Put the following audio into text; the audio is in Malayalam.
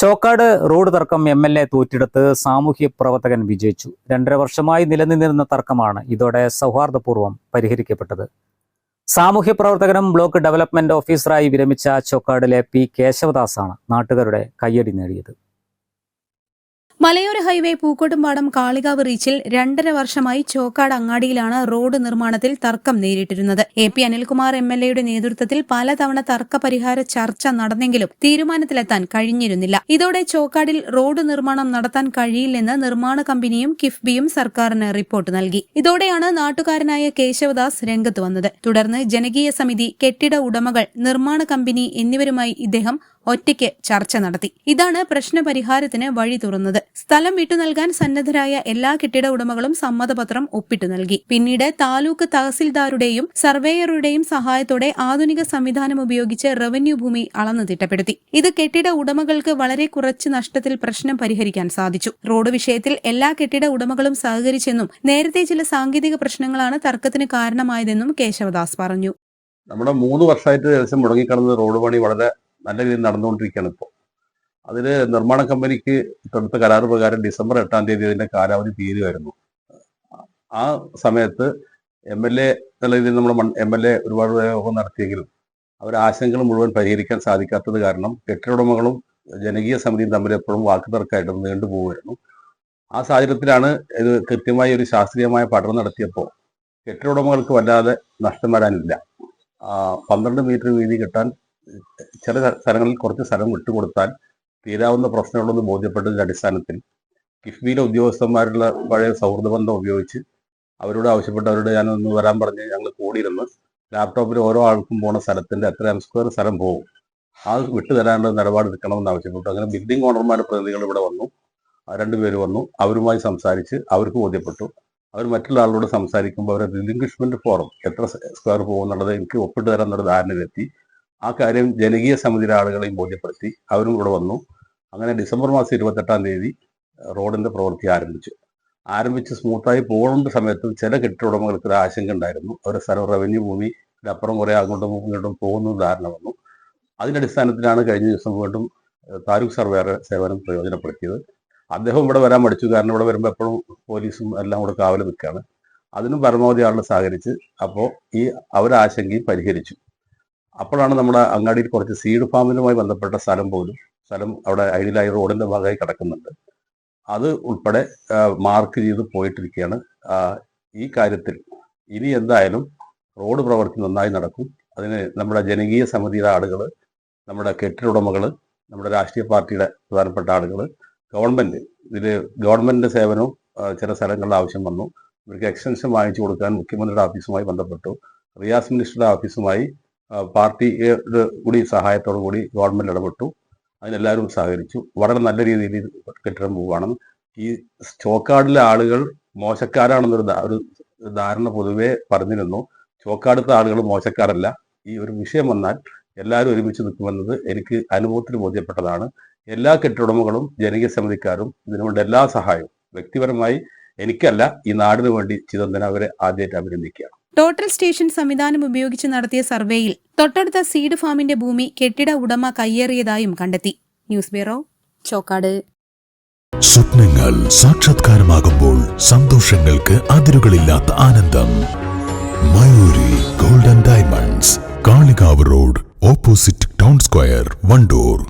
Chokkad road തർക്കം എം എൽ എ തോറ്റെടുത്ത് സാമൂഹ്യ പ്രവർത്തകൻ വിജയിച്ചു. രണ്ടര വർഷമായി നിലനിന്നിരുന്ന തർക്കമാണ് ഇതോടെ സൗഹാർദ്ദപൂർവം പരിഹരിക്കപ്പെട്ടത്. സാമൂഹ്യ പ്രവർത്തകനും ബ്ലോക്ക് ഡെവലപ്മെന്റ് ഓഫീസറായി വിരമിച്ച ചോക്കാടിലെ പി കേശവദാസാണ് നാട്ടുകാരുടെ കയ്യടി നേടിയത്. മലയോര ഹൈവേ പൂക്കോട്ടുംപാടം കാളികാവ് റീച്ചിൽ രണ്ടര വർഷമായി ചോക്കാട് അങ്ങാടിയിലാണ് റോഡ് നിർമ്മാണത്തിൽ തർക്കം നേരിട്ടിരുന്നത്. A P Anilkumar M L എയുടെ നേതൃത്വത്തിൽ പലതവണ തർക്ക പരിഹാര ചർച്ച നടന്നെങ്കിലും തീരുമാനത്തിലെത്താൻ കഴിഞ്ഞിരുന്നില്ല. ഇതോടെ ചോക്കാടിൽ റോഡ് നിർമ്മാണം നടത്താൻ കഴിയില്ലെന്ന് നിർമ്മാണ കമ്പനിയും കിഫ്ബിയും സർക്കാരിന് റിപ്പോർട്ട് നൽകി. ഇതോടെയാണ് നാട്ടുകാരനായ കേശവദാസ് രംഗത്ത് വന്നത്. തുടർന്ന് ജനകീയ സമിതി കെട്ടിട ഉടമകൾ നിർമ്മാണ കമ്പനി എന്നിവരുമായി ഇദ്ദേഹം ഒറ്റയ്ക്ക് ചർച്ച നടത്തി. ഇതാണ് പ്രശ്നപരിഹാരത്തിന് വഴി തുറന്നത്. സ്ഥലം വിട്ടു നൽകാൻ സന്നദ്ധരായ എല്ലാ കെട്ടിട ഉടമകളും സമ്മതപത്രം ഒപ്പിട്ടു നൽകി. പിന്നീട് താലൂക്ക് തഹസിൽദാരുടെയും സർവേയറുടെയും സഹായത്തോടെ ആധുനിക സംവിധാനം ഉപയോഗിച്ച് റവന്യൂ ഭൂമി അളന്നു തിട്ടപ്പെടുത്തി. ഇത് കെട്ടിട ഉടമകൾക്ക് വളരെ കുറച്ച് നഷ്ടത്തിൽ പ്രശ്നം പരിഹരിക്കാൻ സാധിച്ചു. റോഡ് വിഷയത്തിൽ എല്ലാ കെട്ടിട ഉടമകളും സഹകരിച്ചെന്നും നേരത്തെ ചില സാങ്കേതിക പ്രശ്നങ്ങളാണ് തർക്കത്തിന് കാരണമായതെന്നും കേശവദാസ് പറഞ്ഞു. നമ്മുടെ മൂന്ന് വർഷമായിട്ട് ഏകദേശം മുടങ്ങിക്കിടന്ന റോഡ് പണി വളരെ നല്ല രീതിയിൽ നടന്നുകൊണ്ടിരിക്കുകയാണ് ഇപ്പോൾ. അതിൽ നിർമ്മാണ കമ്പനിക്ക് കൊടുത്ത കരാർ പ്രകാരം ഡിസംബർ എട്ടാം തീയതി അതിന്റെ കാലാവധി തീരുമായിരുന്നു. ആ സമയത്ത് എം എൽ എ എന്നുള്ള രീതിയിൽ നമ്മൾ എം എൽ എ ഒരുപാട് യോഗം നടത്തിയെങ്കിലും അവർ ആശങ്കകൾ മുഴുവൻ പരിഹരിക്കാൻ സാധിക്കാത്തത് കാരണം കെട്ടിടuടമകളും ജനകീയ സമിതിയും തമ്മിൽ എപ്പോഴും വാക്ക് തർക്കമായിട്ട് നീണ്ടുപോകുമായിരുന്നു ആ സാഹചര്യത്തിലാണ് ഇത് കൃത്യമായി ഒരു ശാസ്ത്രീയമായ പഠനം നടത്തിയപ്പോൾ കെട്ടിടuടമകൾക്ക് വല്ലാതെ നഷ്ടം വരാനില്ല. പന്ത്രണ്ട് മീറ്റർ വീതി കിട്ടാൻ ചില സ്ഥലങ്ങളിൽ കുറച്ച് സ്ഥലം വിട്ടുകൊടുത്താൽ തീരാവുന്ന പ്രശ്നമുള്ളെന്ന് ബോധ്യപ്പെട്ടതിന്റെ അടിസ്ഥാനത്തിൽ കിഫ്ബിയിലെ ഉദ്യോഗസ്ഥന്മാരുള്ള പഴയ സൗഹൃദ ബന്ധം ഉപയോഗിച്ച് അവരോട് ആവശ്യപ്പെട്ട് അവരോട് ഞാനൊന്ന് വരാൻ പറഞ്ഞ് ഞങ്ങൾ കൂടിയിരുന്ന് ലാപ്ടോപ്പിൽ ഓരോ ആൾക്കും പോണ സ്ഥലത്തിന്റെ എത്ര എം സ്ക്വയർ സ്ഥലം പോകും. ആ വിട്ടുതരാനുള്ള നിലപാട് എടുക്കണമെന്ന് ആവശ്യപ്പെട്ടു. അങ്ങനെ ബിൽഡിംഗ് ഓണർമാരുടെ പ്രതിനിധികൾ ഇവിടെ വന്നു. രണ്ടുപേര് വന്നു. അവരുമായി സംസാരിച്ച് അവർക്ക് ബോധ്യപ്പെട്ടു. അവർ മറ്റുള്ള ആളോട് സംസാരിക്കുമ്പോൾ അവരെ റിലിംഗ്വിഷ്മെന്റ് ഫോറം എത്ര സ്ക്വയർ പോകും എന്നുള്ളത് എനിക്ക് ഒപ്പിട്ട് തരാൻ ധാരണയിലെത്തി. ആ കാര്യം ജനകീയ സമിതിയിലെ ആളുകളെയും ബോധ്യപ്പെടുത്തി. അവരും കൂടെ വന്നു. അങ്ങനെ ഡിസംബർ മാസം ഇരുപത്തെട്ടാം തീയതി റോഡിന്റെ പ്രവൃത്തി ആരംഭിച്ചു. ആരംഭിച്ച് സ്മൂത്തായി പോകുന്ന സമയത്ത് ചില കെട്ടിട ഉടമകൾക്ക് ഒരു ആശങ്ക ഉണ്ടായിരുന്നു. അവരുടെ സ്ഥലം റവന്യൂ ഭൂമി അപ്പുറം കുറെ അങ്ങോട്ടും ഇങ്ങോട്ടും പോകുന്ന ധാരണ വന്നു. അതിന്റെ അടിസ്ഥാനത്തിലാണ് കഴിഞ്ഞ ദിവസം വീണ്ടും താലൂക്ക് സർവേ സേവനം പ്രയോജനപ്പെടുത്തിയത്. അദ്ദേഹം ഇവിടെ വരാൻ മടിച്ചു. കാരണം ഇവിടെ വരുമ്പോൾ എപ്പോഴും പോലീസും എല്ലാം കൂടെ കാവൽ നിൽക്കുകയാണ്. അതിനും പരമാവധി ആളുകൾ സഹകരിച്ച് അപ്പോൾ ഈ അവരാശങ്കയും പരിഹരിച്ചു. അപ്പോഴാണ് നമ്മുടെ അങ്ങാടിയിൽ കുറച്ച് സീഡ് ഫാമിലുമായി ബന്ധപ്പെട്ട സ്ഥലം പോലും സ്ഥലം അവിടെ ഐഡിയലായി റോഡിന്റെ ഭാഗമായി കിടക്കുന്നുണ്ട്. അത് ഉൾപ്പെടെ മാർക്ക് ചെയ്ത് പോയിട്ടിരിക്കുകയാണ്. ഈ കാര്യത്തിൽ ഇനി എന്തായാലും റോഡ് പ്രവൃത്തി നന്നായി നടക്കും. അതിന് നമ്മുടെ ജനകീയ സമിതിയുടെ ആളുകൾ നമ്മുടെ കെട്ടിട ഉടമകൾ നമ്മുടെ രാഷ്ട്രീയ പാർട്ടിയുടെ പ്രധാനപ്പെട്ട ആളുകൾ ഗവൺമെന്റ് ഇതിൽ ഗവൺമെന്റിന്റെ സേവനവും ചില സ്ഥലങ്ങളിൽ ആവശ്യം വന്നു. ഇവർക്ക് എക്സ്റ്റൻഷൻ വാങ്ങിച്ചു കൊടുക്കാൻ മുഖ്യമന്ത്രിയുടെ ഓഫീസുമായി ബന്ധപ്പെട്ടു. റിയാസ് മിനിസ്റ്ററുടെ ഓഫീസുമായി പാർട്ടിയുടെ കൂടി സഹായത്തോടു കൂടി ഗവൺമെന്റ് ഇടപെട്ടു. അതിനെല്ലാവരും സഹകരിച്ചു. വളരെ നല്ല രീതിയിൽ കെട്ടിടം പോവുകയാണെന്ന്. ഈ ചോക്കാടിലെ ആളുകൾ മോശക്കാരാണെന്നൊരു ഒരു ധാരണ പൊതുവെ പറഞ്ഞിരുന്നു. ചോക്കാടത്തെ ആളുകൾ മോശക്കാരല്ല. ഈ ഒരു വിഷയം വന്നാൽ എല്ലാവരും ഒരുമിച്ച് നിൽക്കുമെന്നത് എനിക്ക് അനുഭവത്തിൽ ബോധ്യപ്പെട്ടതാണ്. എല്ലാ കെട്ടിടമകളും ജനകീയ സമിതിക്കാരും ഇതിനുവേണ്ട എല്ലാ സഹായവും. വ്യക്തിപരമായി എനിക്കല്ല ഈ നാടിനു വേണ്ടി ചിദംബരം അവരെ ആദ്യമായിട്ട് അഭിനന്ദിക്കുകയാണ്. ടോട്ടൽ സ്റ്റേഷൻ സംവിധാനം ഉപയോഗിച്ച് നടത്തിയ സർവേയിൽ തൊട്ടടുത്ത സീഡ് ഫാമിന്റെ ഭൂമി കെട്ടിട ഉടമ കയ്യേറിയതായും കണ്ടെത്തി. News bureau Chokkad. സ്വപ്നങ്ങൾ സാക്ഷാത്കാരമാകുമ്പോൾ സന്തോഷങ്ങൾക്ക് അതിരുകളില്ലാത്ത ആനന്ദം. Mayuri golden diamonds Kalikavu road opposite town square Wandoor.